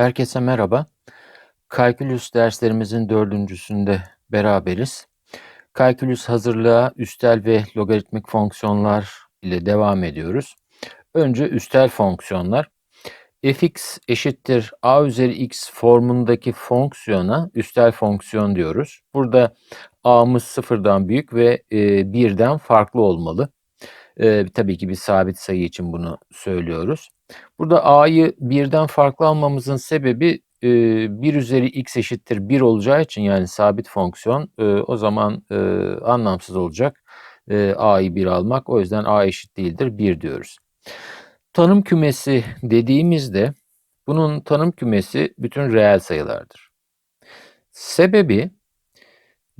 Herkese merhaba. Kalkülüs derslerimizin dördüncüsünde beraberiz. Kalkülüs hazırlığa üstel ve logaritmik fonksiyonlar ile devam ediyoruz. Önce üstel fonksiyonlar. fx eşittir a üzeri x formundaki fonksiyona üstel fonksiyon diyoruz. Burada a'mız sıfırdan büyük ve e, birden farklı olmalı. E, tabii ki bir sabit sayı için bunu söylüyoruz. Burada a'yı birden farklı almamızın sebebi e, 1 üzeri x eşittir 1 olacağı için yani sabit fonksiyon e, o zaman e, anlamsız olacak e, a'yı 1 almak. O yüzden a eşit değildir 1 diyoruz. Tanım kümesi dediğimizde bunun tanım kümesi bütün reel sayılardır. Sebebi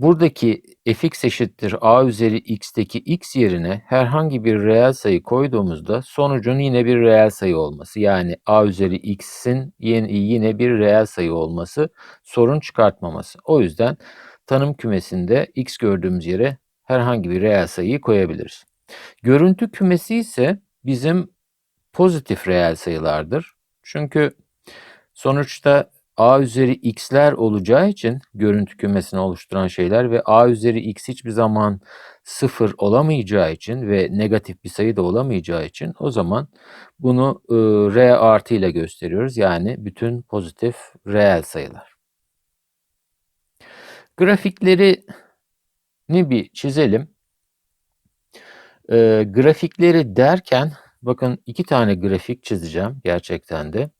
Buradaki fx eşittir a üzeri x'teki x yerine herhangi bir reel sayı koyduğumuzda sonucun yine bir reel sayı olması. Yani a üzeri x'in yine bir reel sayı olması sorun çıkartmaması. O yüzden tanım kümesinde x gördüğümüz yere herhangi bir reel sayıyı koyabiliriz. Görüntü kümesi ise bizim pozitif reel sayılardır. Çünkü sonuçta a üzeri x'ler olacağı için görüntü kümesini oluşturan şeyler ve a üzeri x hiçbir zaman sıfır olamayacağı için ve negatif bir sayı da olamayacağı için o zaman bunu e, r artı ile gösteriyoruz. Yani bütün pozitif reel sayılar. Grafikleri ni bir çizelim. E, grafikleri derken bakın iki tane grafik çizeceğim gerçekten de.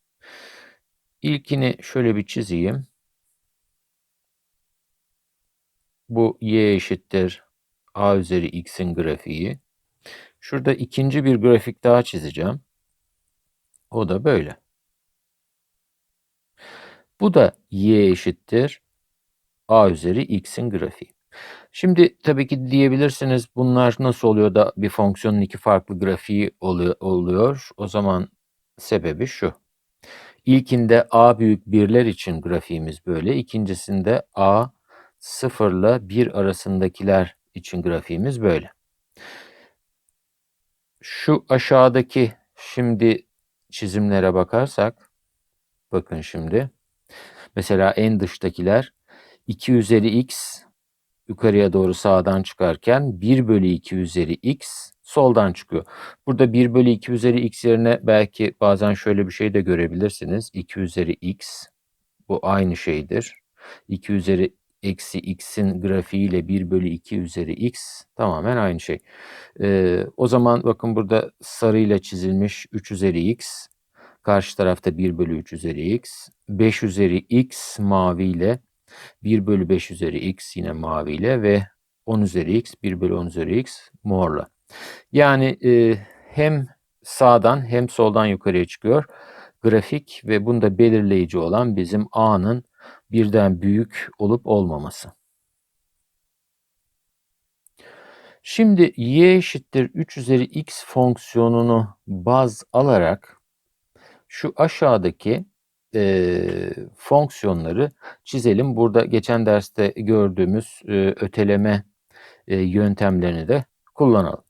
İlkini şöyle bir çizeyim. Bu y eşittir a üzeri x'in grafiği. Şurada ikinci bir grafik daha çizeceğim. O da böyle. Bu da y eşittir a üzeri x'in grafiği. Şimdi tabii ki diyebilirsiniz bunlar nasıl oluyor da bir fonksiyonun iki farklı grafiği oluyor. O zaman sebebi şu. İlkinde a büyük birler için grafiğimiz böyle. İkincisinde a 0 ile 1 arasındakiler için grafiğimiz böyle. Şu aşağıdaki şimdi çizimlere bakarsak bakın şimdi. Mesela en dıştakiler 2 üzeri x yukarıya doğru sağdan çıkarken 1 bölü 2 üzeri x soldan çıkıyor. Burada 1 bölü 2 üzeri x yerine belki bazen şöyle bir şey de görebilirsiniz. 2 üzeri x bu aynı şeydir. 2 üzeri eksi x'in grafiğiyle 1 bölü 2 üzeri x tamamen aynı şey. Ee, o zaman bakın burada sarıyla çizilmiş 3 üzeri x. Karşı tarafta 1 bölü 3 üzeri x. 5 üzeri x maviyle 1 bölü 5 üzeri x yine maviyle ve 10 üzeri x 1 bölü 10 üzeri x morla. Yani e, hem sağdan hem soldan yukarıya çıkıyor grafik ve bunda belirleyici olan bizim a'nın birden büyük olup olmaması. Şimdi y eşittir 3 üzeri x fonksiyonunu baz alarak şu aşağıdaki e, fonksiyonları çizelim. Burada geçen derste gördüğümüz e, öteleme e, yöntemlerini de kullanalım.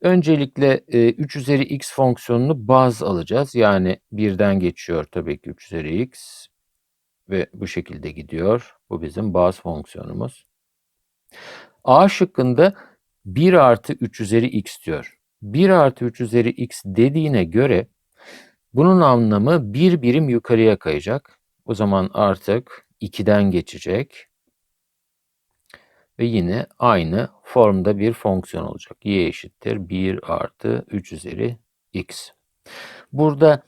Öncelikle e, 3 üzeri x fonksiyonunu baz alacağız. Yani birden geçiyor tabii ki 3 üzeri x ve bu şekilde gidiyor. Bu bizim baz fonksiyonumuz. A şıkkında 1 artı 3 üzeri x diyor. 1 artı 3 üzeri x dediğine göre bunun anlamı bir birim yukarıya kayacak. O zaman artık 2'den geçecek ve yine aynı formda bir fonksiyon olacak. y eşittir 1 artı 3 üzeri x. Burada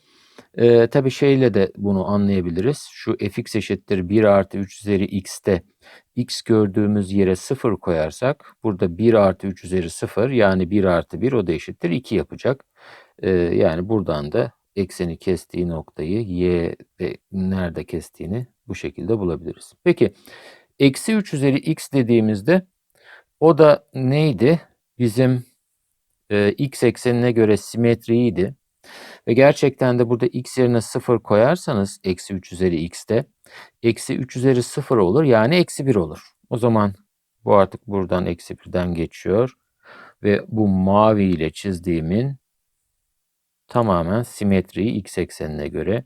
e, tabii şeyle de bunu anlayabiliriz. Şu fx eşittir 1 artı 3 üzeri x'te x gördüğümüz yere 0 koyarsak burada 1 artı 3 üzeri 0 yani 1 artı 1 o da eşittir 2 yapacak. E, yani buradan da ekseni kestiği noktayı y de nerede kestiğini bu şekilde bulabiliriz. Peki Eksi 3 üzeri x dediğimizde o da neydi? Bizim e, x eksenine göre simetriydi. Ve gerçekten de burada x yerine 0 koyarsanız eksi 3 üzeri x'te eksi 3 üzeri 0 olur yani eksi 1 olur. O zaman bu artık buradan eksi 1'den geçiyor. Ve bu mavi ile çizdiğimin tamamen simetriyi x eksenine göre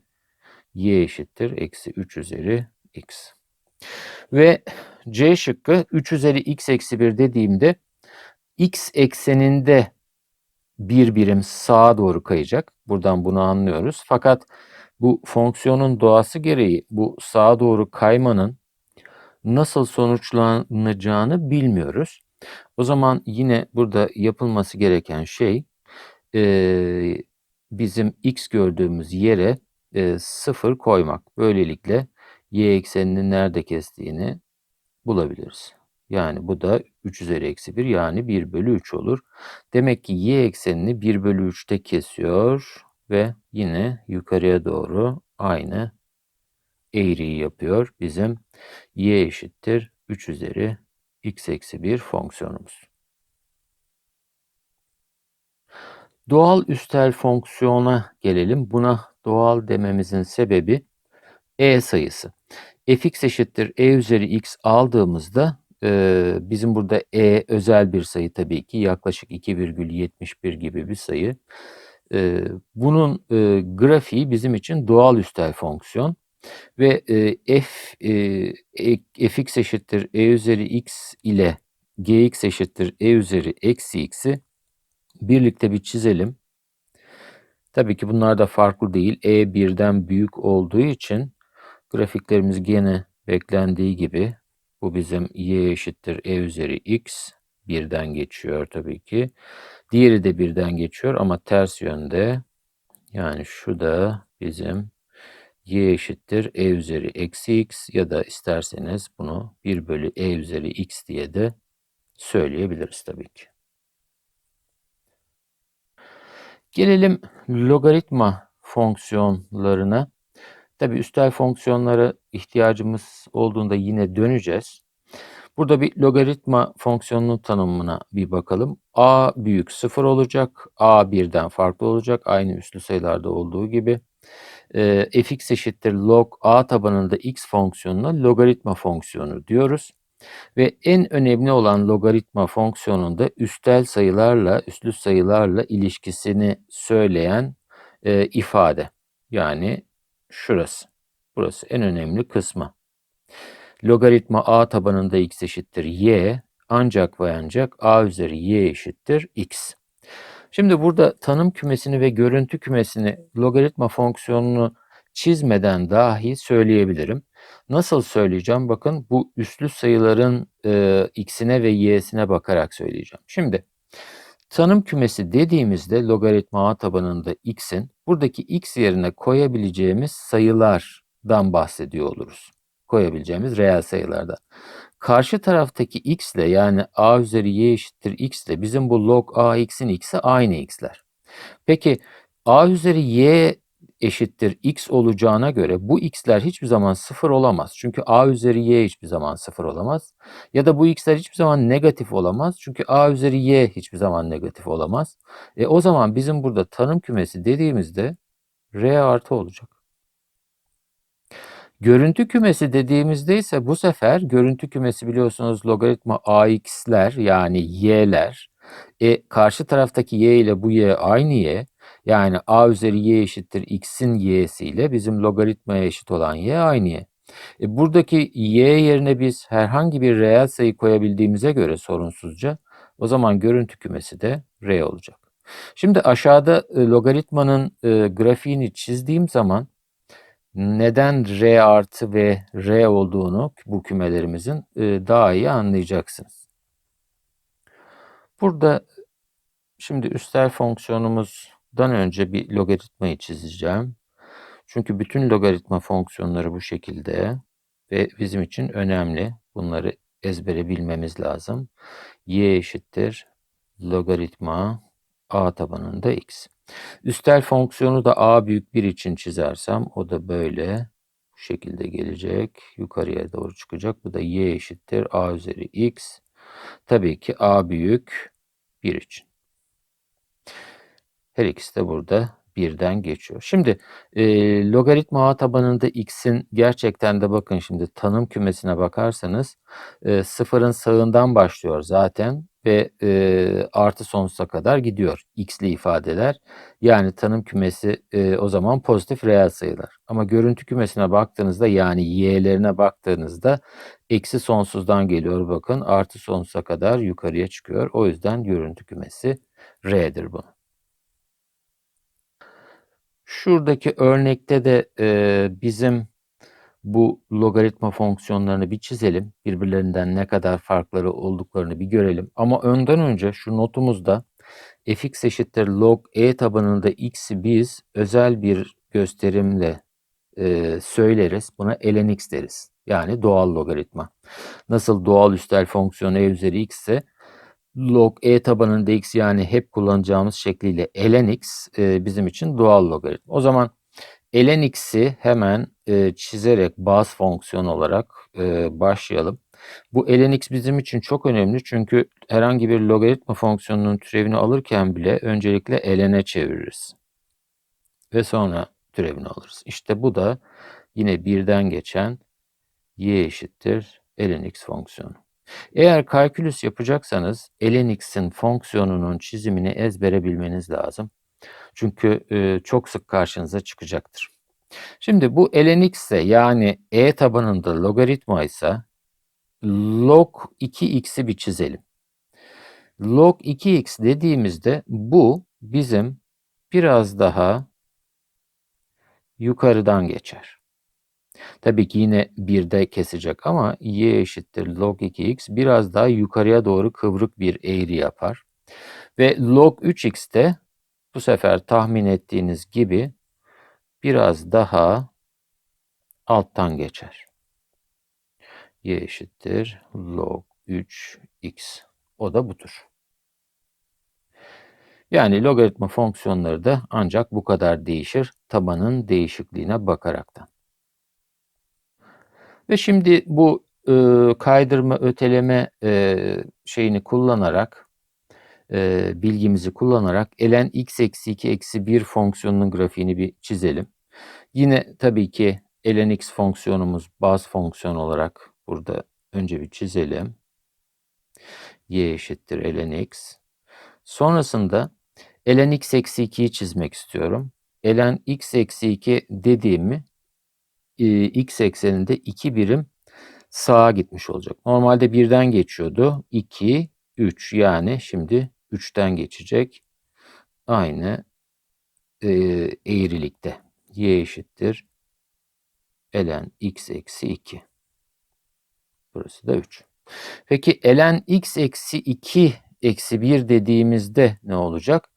y eşittir eksi 3 üzeri x. Ve C şıkkı 3 üzeri x eksi 1 dediğimde x ekseninde bir birim sağa doğru kayacak. Buradan bunu anlıyoruz. Fakat bu fonksiyonun doğası gereği bu sağa doğru kaymanın nasıl sonuçlanacağını bilmiyoruz. O zaman yine burada yapılması gereken şey e, bizim x gördüğümüz yere e, sıfır koymak. Böylelikle y ekseninin nerede kestiğini bulabiliriz. Yani bu da 3 üzeri eksi 1 yani 1 bölü 3 olur. Demek ki y eksenini 1 bölü 3'te kesiyor ve yine yukarıya doğru aynı eğriyi yapıyor bizim y eşittir 3 üzeri x eksi 1 fonksiyonumuz. Doğal üstel fonksiyona gelelim. Buna doğal dememizin sebebi e sayısı. Fx eşittir e üzeri x aldığımızda e, bizim burada e özel bir sayı tabii ki yaklaşık 2,71 gibi bir sayı. E, bunun e, grafiği bizim için doğal üstel fonksiyon ve e, f e, fx eşittir e üzeri x ile gx eşittir e üzeri eksi x'i birlikte bir çizelim. Tabii ki bunlar da farklı değil. E birden büyük olduğu için grafiklerimiz gene beklendiği gibi bu bizim y eşittir e üzeri x birden geçiyor tabii ki. Diğeri de birden geçiyor ama ters yönde. Yani şu da bizim y eşittir e üzeri eksi x ya da isterseniz bunu 1 bölü e üzeri x diye de söyleyebiliriz tabii ki. Gelelim logaritma fonksiyonlarına. Tabii üstel fonksiyonlara ihtiyacımız olduğunda yine döneceğiz. Burada bir logaritma fonksiyonunun tanımına bir bakalım. a büyük 0 olacak. a birden farklı olacak. Aynı üslü sayılarda olduğu gibi. E, fx eşittir log a tabanında x fonksiyonuna logaritma fonksiyonu diyoruz. Ve en önemli olan logaritma fonksiyonunda üstel sayılarla, üslü sayılarla ilişkisini söyleyen e, ifade. Yani şurası. Burası en önemli kısmı. Logaritma a tabanında x eşittir y ancak ve ancak a üzeri y eşittir x. Şimdi burada tanım kümesini ve görüntü kümesini logaritma fonksiyonunu çizmeden dahi söyleyebilirim. Nasıl söyleyeceğim? Bakın bu üslü sayıların e, x'ine ve y'sine bakarak söyleyeceğim. Şimdi tanım kümesi dediğimizde logaritma tabanında x'in buradaki x yerine koyabileceğimiz sayılardan bahsediyor oluruz. Koyabileceğimiz reel sayılardan. Karşı taraftaki x ile yani a üzeri y eşittir x ile bizim bu log a x'in x'i aynı x'ler. Peki a üzeri y eşittir x olacağına göre bu x'ler hiçbir zaman sıfır olamaz. Çünkü a üzeri y hiçbir zaman sıfır olamaz. Ya da bu x'ler hiçbir zaman negatif olamaz. Çünkü a üzeri y hiçbir zaman negatif olamaz. E o zaman bizim burada tanım kümesi dediğimizde r artı olacak. Görüntü kümesi dediğimizde ise bu sefer görüntü kümesi biliyorsunuz logaritma ax'ler yani y'ler. E, karşı taraftaki y ile bu y aynı y. Yani a üzeri y eşittir x'in y'si ile bizim logaritmaya eşit olan y aynı y. E, buradaki y yerine biz herhangi bir reel sayı koyabildiğimize göre sorunsuzca o zaman görüntü kümesi de r olacak. Şimdi aşağıda e, logaritmanın e, grafiğini çizdiğim zaman neden R artı ve R olduğunu bu kümelerimizin e, daha iyi anlayacaksınız. Burada şimdi üstel fonksiyonumuzdan önce bir logaritmayı çizeceğim. Çünkü bütün logaritma fonksiyonları bu şekilde ve bizim için önemli. Bunları ezbere bilmemiz lazım. y eşittir logaritma a tabanında x. Üstel fonksiyonu da a büyük 1 için çizersem o da böyle bu şekilde gelecek. Yukarıya doğru çıkacak. Bu da y eşittir a üzeri x. Tabii ki a büyük 1 için. Her ikisi de burada birden geçiyor. Şimdi e, logaritma ağ tabanında x'in gerçekten de bakın şimdi tanım kümesine bakarsanız e, sıfırın sağından başlıyor zaten ve e, artı sonsuza kadar gidiyor x'li ifadeler. Yani tanım kümesi e, o zaman pozitif reel sayılar. Ama görüntü kümesine baktığınızda yani y'lerine baktığınızda eksi sonsuzdan geliyor bakın artı sonsuza kadar yukarıya çıkıyor. O yüzden görüntü kümesi R'dir bu. Şuradaki örnekte de e, bizim bu logaritma fonksiyonlarını bir çizelim. Birbirlerinden ne kadar farkları olduklarını bir görelim. Ama önden önce şu notumuzda fx eşittir log e tabanında x'i biz özel bir gösterimle e, söyleriz. Buna ln x deriz. Yani doğal logaritma. Nasıl doğal üstel fonksiyon e üzeri x ise log e tabanında x yani hep kullanacağımız şekliyle ln x e, bizim için doğal logaritma. O zaman ln x'i hemen e, çizerek baz fonksiyon olarak e, başlayalım. Bu ln x bizim için çok önemli çünkü herhangi bir logaritma fonksiyonunun türevini alırken bile öncelikle ln'e çeviririz. Ve sonra türevini alırız. İşte bu da yine birden geçen y eşittir ln x fonksiyonu. Eğer kalkülüs yapacaksanız ln x'in fonksiyonunun çizimini ezbere bilmeniz lazım. Çünkü e, çok sık karşınıza çıkacaktır. Şimdi bu ln ise yani e tabanında logaritma ise log 2x'i bir çizelim. Log 2x dediğimizde bu bizim biraz daha yukarıdan geçer. Tabii ki yine 1'de kesecek ama y eşittir log 2x biraz daha yukarıya doğru kıvrık bir eğri yapar. Ve log 3x de bu sefer tahmin ettiğiniz gibi biraz daha alttan geçer. y eşittir log 3x. O da budur. Yani logaritma fonksiyonları da ancak bu kadar değişir tabanın değişikliğine bakaraktan. Ve şimdi bu e, kaydırma öteleme e, şeyini kullanarak e, bilgimizi kullanarak ln x eksi 2 eksi 1 fonksiyonunun grafiğini bir çizelim. Yine tabii ki ln x fonksiyonumuz baz fonksiyon olarak burada önce bir çizelim. y eşittir ln x. Sonrasında ln x eksi 2'yi çizmek istiyorum. ln x eksi 2 dediğimi e, x ekseninde 2 birim sağa gitmiş olacak. Normalde birden geçiyordu. 2, 3 yani şimdi 3'ten geçecek. Aynı e, eğrilikte. y eşittir ln x eksi 2. Burası da 3. Peki ln x eksi 2 eksi 1 dediğimizde ne olacak?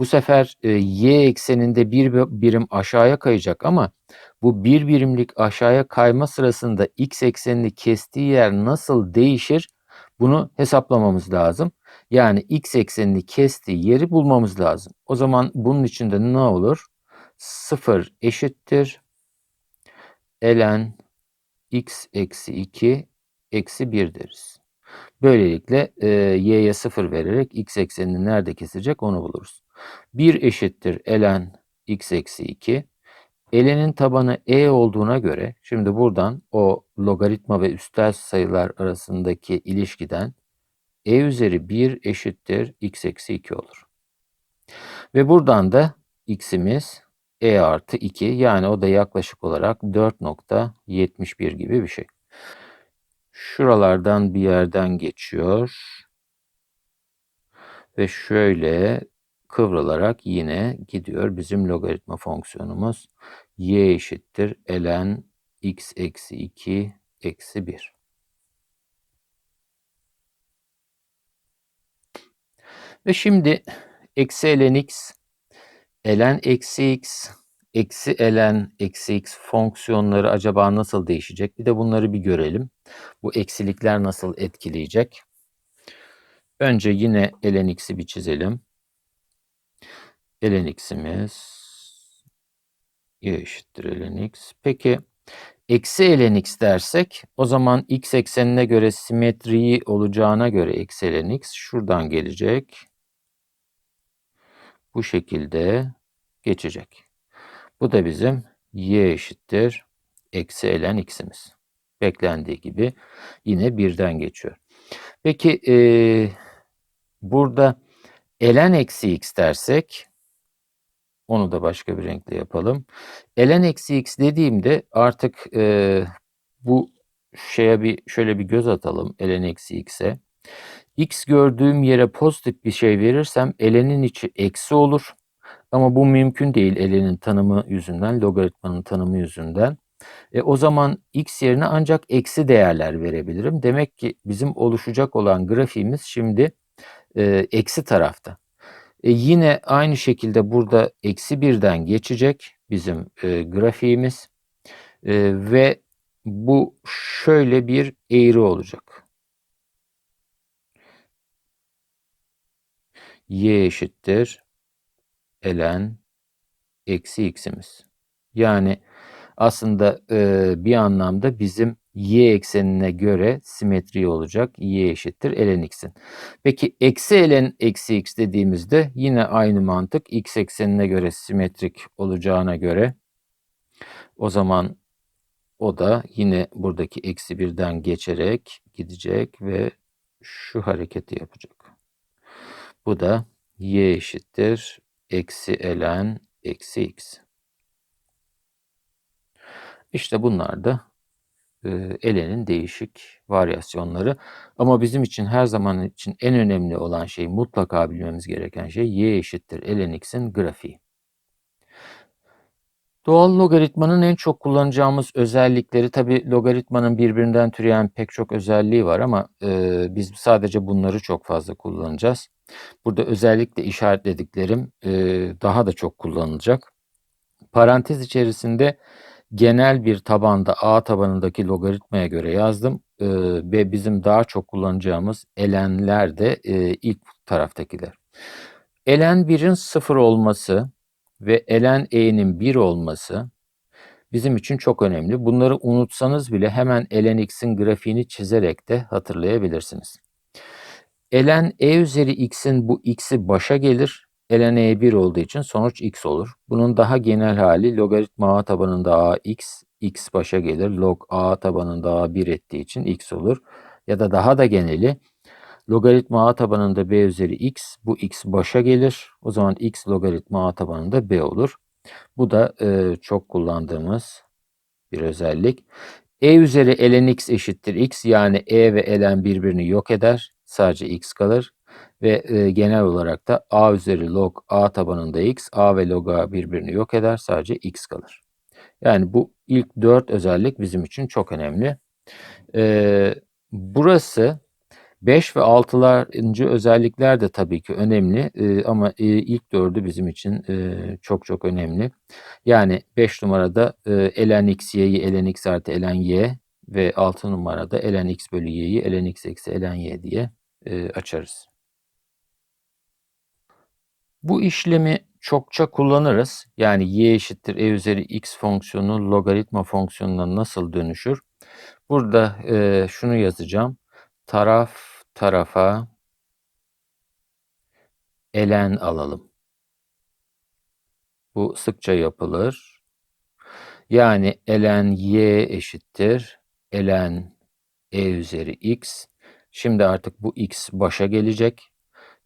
Bu sefer e, y ekseninde bir birim aşağıya kayacak ama bu bir birimlik aşağıya kayma sırasında x eksenini kestiği yer nasıl değişir? Bunu hesaplamamız lazım. Yani x eksenini kestiği yeri bulmamız lazım. O zaman bunun içinde ne olur? 0 eşittir ln x eksi 2 eksi 1 deriz. Böylelikle e, y'ye 0 vererek x eksenini nerede kesecek onu buluruz. 1 eşittir ln x eksi 2. Ln'in tabanı e olduğuna göre şimdi buradan o logaritma ve üstel sayılar arasındaki ilişkiden e üzeri 1 eşittir x eksi 2 olur. Ve buradan da x'imiz e artı 2 yani o da yaklaşık olarak 4.71 gibi bir şey. Şuralardan bir yerden geçiyor. Ve şöyle kıvrılarak yine gidiyor bizim logaritma fonksiyonumuz. y eşittir ln x eksi 2 eksi 1. Ve şimdi eksi ln x, ln eksi x, eksi ln eksi x fonksiyonları acaba nasıl değişecek? Bir de bunları bir görelim. Bu eksilikler nasıl etkileyecek? Önce yine ln x'i bir çizelim ln x'imiz y eşittir ln. Peki eksi ln dersek o zaman x eksenine göre simetriyi olacağına göre eksi ln şuradan gelecek. Bu şekilde geçecek. Bu da bizim y eşittir eksi ln x'imiz. Beklendiği gibi yine birden geçiyor. Peki e, burada ln eksi x dersek onu da başka bir renkle yapalım. ln eksi x dediğimde artık e, bu şeye bir şöyle bir göz atalım ln eksi x'e. x gördüğüm yere pozitif bir şey verirsem ln'in içi eksi olur. Ama bu mümkün değil ln'in tanımı yüzünden, logaritmanın tanımı yüzünden. E, o zaman x yerine ancak eksi değerler verebilirim. Demek ki bizim oluşacak olan grafiğimiz şimdi e, eksi tarafta. E, yine aynı şekilde burada eksi birden geçecek bizim e, grafiğimiz. E, ve bu şöyle bir eğri olacak. y eşittir ln eksi x'imiz. Yani aslında e, bir anlamda bizim y eksenine göre simetri olacak. y eşittir ln x'in. Peki eksi ln eksi x dediğimizde yine aynı mantık x eksenine göre simetrik olacağına göre o zaman o da yine buradaki eksi birden geçerek gidecek ve şu hareketi yapacak. Bu da y eşittir eksi ln eksi x. İşte bunlar da elenin değişik varyasyonları. Ama bizim için her zaman için en önemli olan şey mutlaka bilmemiz gereken şey y eşittir ln x'in grafiği. Doğal logaritmanın en çok kullanacağımız özellikleri tabi logaritmanın birbirinden türeyen pek çok özelliği var ama e, biz sadece bunları çok fazla kullanacağız. Burada özellikle işaretlediklerim e, daha da çok kullanılacak. Parantez içerisinde genel bir tabanda A tabanındaki logaritmaya göre yazdım e, ve bizim daha çok kullanacağımız elenler de e, ilk taraftakiler. Elen 1'in 0 olması ve elen e'nin 1 olması bizim için çok önemli. Bunları unutsanız bile hemen elen x'in grafiğini çizerek de hatırlayabilirsiniz. Elen e üzeri x'in bu x'i başa gelir ln e1 olduğu için sonuç x olur. Bunun daha genel hali logaritma a tabanında a x, x başa gelir. Log a tabanında a 1 ettiği için x olur. Ya da daha da geneli logaritma a tabanında b üzeri x, bu x başa gelir. O zaman x logaritma a tabanında b olur. Bu da e, çok kullandığımız bir özellik. e üzeri ln x eşittir x yani e ve ln birbirini yok eder. Sadece x kalır ve e, genel olarak da a üzeri log a tabanında x, a ve log a birbirini yok eder. Sadece x kalır. Yani bu ilk dört özellik bizim için çok önemli. E, burası 5 ve 6'larıncı özellikler de tabii ki önemli e, ama e, ilk dördü bizim için e, çok çok önemli. Yani 5 numarada e, ln x y'yi ln x artı ln y ve 6 numarada ln x bölü y'yi ln x eksi ln y diye e, açarız. Bu işlemi çokça kullanırız. Yani y eşittir e üzeri x fonksiyonu logaritma fonksiyonuna nasıl dönüşür? Burada e, şunu yazacağım. Taraf tarafa elen alalım. Bu sıkça yapılır. Yani elen y eşittir elen e üzeri x. Şimdi artık bu x başa gelecek.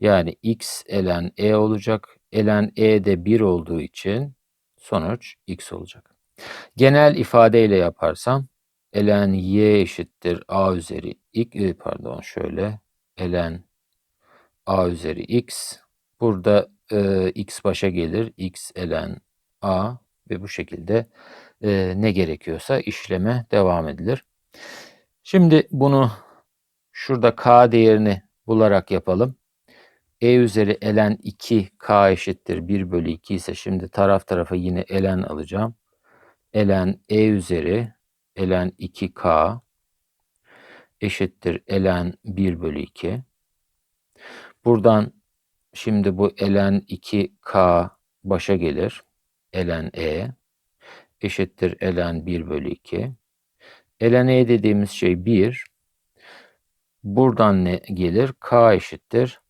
Yani x ln e olacak. ln e de 1 olduğu için sonuç x olacak. Genel ifadeyle yaparsam ln y eşittir a üzeri x e, pardon şöyle ln a üzeri x burada e, x başa gelir x ln a ve bu şekilde e, ne gerekiyorsa işleme devam edilir. Şimdi bunu şurada k değerini bularak yapalım e üzeri ln 2 k eşittir 1 bölü 2 ise şimdi taraf tarafa yine ln alacağım. ln e üzeri ln 2k eşittir ln 1 bölü 2. Buradan şimdi bu ln 2k başa gelir. ln e eşittir ln 1 bölü 2. ln e dediğimiz şey 1. Buradan ne gelir? k eşittir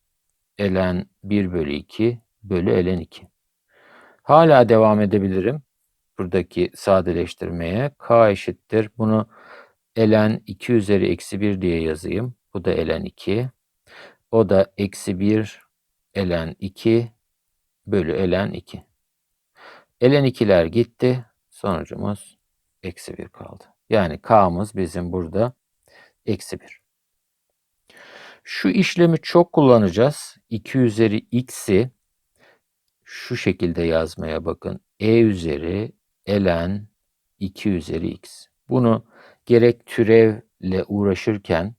ln 1 bölü 2 bölü ln 2. Hala devam edebilirim. Buradaki sadeleştirmeye. K eşittir. Bunu ln 2 üzeri eksi 1 diye yazayım. Bu da ln 2. O da eksi 1 ln 2 bölü ln 2. ln 2'ler gitti. Sonucumuz eksi 1 kaldı. Yani k'mız bizim burada eksi 1. Şu işlemi çok kullanacağız. 2 üzeri x'i şu şekilde yazmaya bakın. e üzeri ln 2 üzeri x. Bunu gerek türevle uğraşırken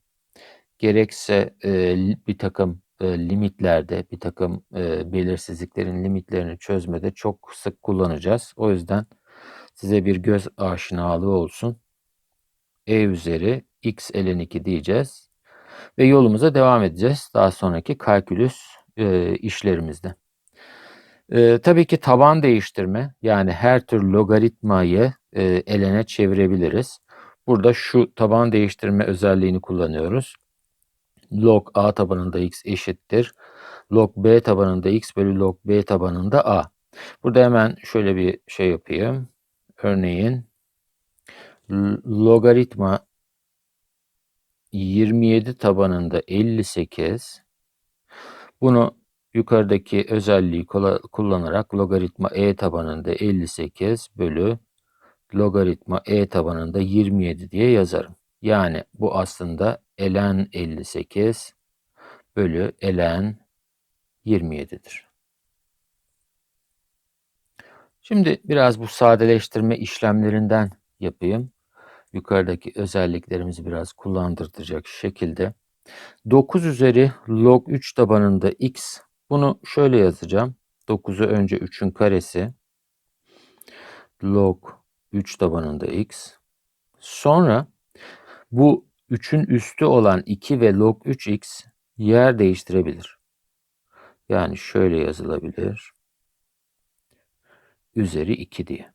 gerekse e, bir takım e, limitlerde, bir takım e, belirsizliklerin limitlerini çözmede çok sık kullanacağız. O yüzden size bir göz aşinalığı olsun. e üzeri x ln 2 diyeceğiz ve yolumuza devam edeceğiz daha sonraki kalkülüs e, işlerimizde. E, tabii ki taban değiştirme yani her tür logaritmayı e, elene çevirebiliriz. Burada şu taban değiştirme özelliğini kullanıyoruz. Log a tabanında x eşittir. Log b tabanında x bölü log b tabanında a. Burada hemen şöyle bir şey yapayım. Örneğin logaritma 27 tabanında 58 bunu yukarıdaki özelliği kullanarak logaritma e tabanında 58 bölü logaritma e tabanında 27 diye yazarım. Yani bu aslında ln 58 bölü ln 27'dir. Şimdi biraz bu sadeleştirme işlemlerinden yapayım. Yukarıdaki özelliklerimizi biraz kullandırtacak şekilde. 9 üzeri log 3 tabanında x. Bunu şöyle yazacağım. 9'u önce 3'ün karesi. Log 3 tabanında x. Sonra bu 3'ün üstü olan 2 ve log 3x yer değiştirebilir. Yani şöyle yazılabilir. Üzeri 2 diye.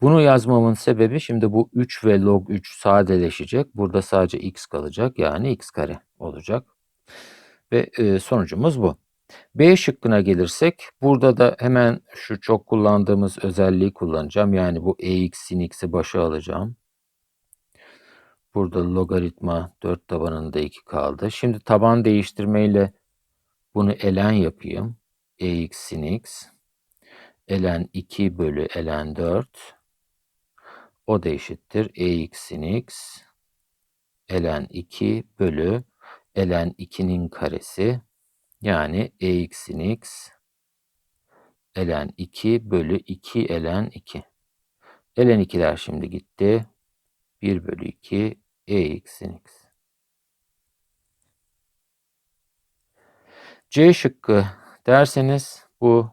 Bunu yazmamın sebebi şimdi bu 3 ve log 3 sadeleşecek. Burada sadece x kalacak. Yani x kare olacak. Ve e, sonucumuz bu. B şıkkına gelirsek burada da hemen şu çok kullandığımız özelliği kullanacağım. Yani bu ex sin x'i başa alacağım. Burada logaritma 4 tabanında 2 kaldı. Şimdi taban değiştirmeyle bunu elen yapayım. ex sin x elen 2 bölü elen 4 o da eşittir ex sin x elen 2 bölü elen 2'nin karesi yani ex sin x elen 2 bölü 2 elen 2. Elen 2'ler şimdi gitti. 1 bölü 2 ex sin x. C şıkkı derseniz bu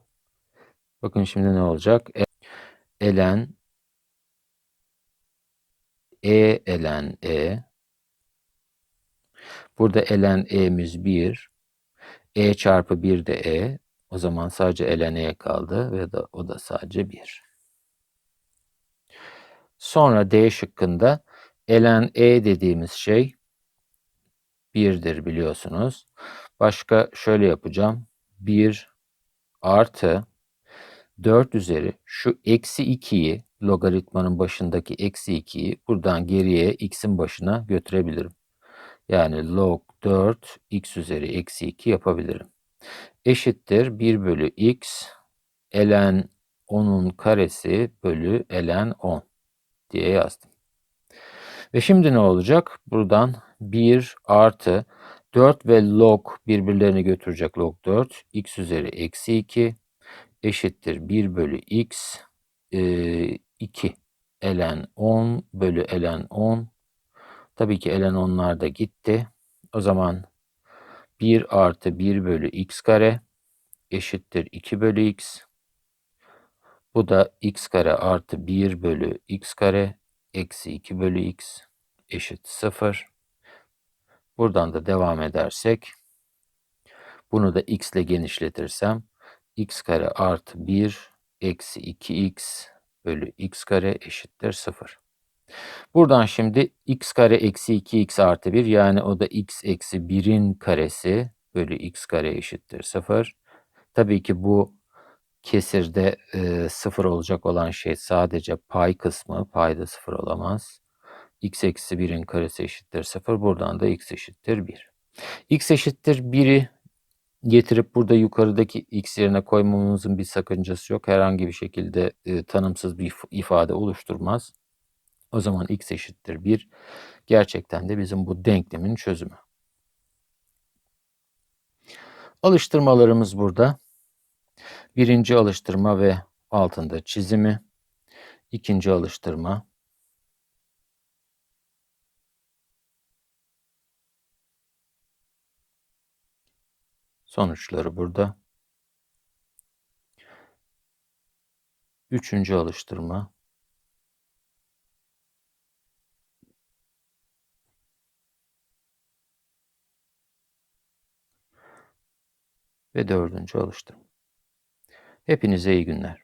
bakın şimdi ne olacak? Elen e elen e Burada elen e'miz 1. e çarpı 1 de e. O zaman sadece elen e kaldı ve da, o da sadece 1. Sonra D şıkkında elen e dediğimiz şey 1'dir biliyorsunuz. Başka şöyle yapacağım. 1 artı 4 üzeri şu eksi 2'yi logaritmanın başındaki eksi 2'yi buradan geriye x'in başına götürebilirim. Yani log 4 x üzeri eksi 2 yapabilirim. Eşittir 1 bölü x ln 10'un karesi bölü ln 10 diye yazdım. Ve şimdi ne olacak? Buradan 1 artı 4 ve log birbirlerini götürecek log 4 x üzeri eksi 2 eşittir 1 bölü x e, 2 ln 10 bölü ln 10 Tabii ki elen onlar da gitti. O zaman 1 artı 1 bölü x kare eşittir 2 bölü x. Bu da x kare artı 1 bölü x kare eksi 2 bölü x eşit 0. Buradan da devam edersek bunu da x ile genişletirsem x kare artı 1 eksi 2x bölü x kare eşittir 0. Buradan şimdi x kare eksi 2x artı 1 yani o da x eksi 1'in karesi bölü x kare eşittir 0. Tabii ki bu kesirde e, sıfır olacak olan şey sadece pay kısmı. Payda sıfır olamaz. x eksi 1'in karesi eşittir 0. Buradan da x eşittir 1. x eşittir 1'i getirip burada yukarıdaki x yerine koymamızın bir sakıncası yok. Herhangi bir şekilde e, tanımsız bir ifade oluşturmaz. O zaman x eşittir 1. Gerçekten de bizim bu denklemin çözümü. Alıştırmalarımız burada. Birinci alıştırma ve altında çizimi. İkinci alıştırma. Sonuçları burada. Üçüncü alıştırma. Ve dördüncü alıştırma. Hepinize iyi günler.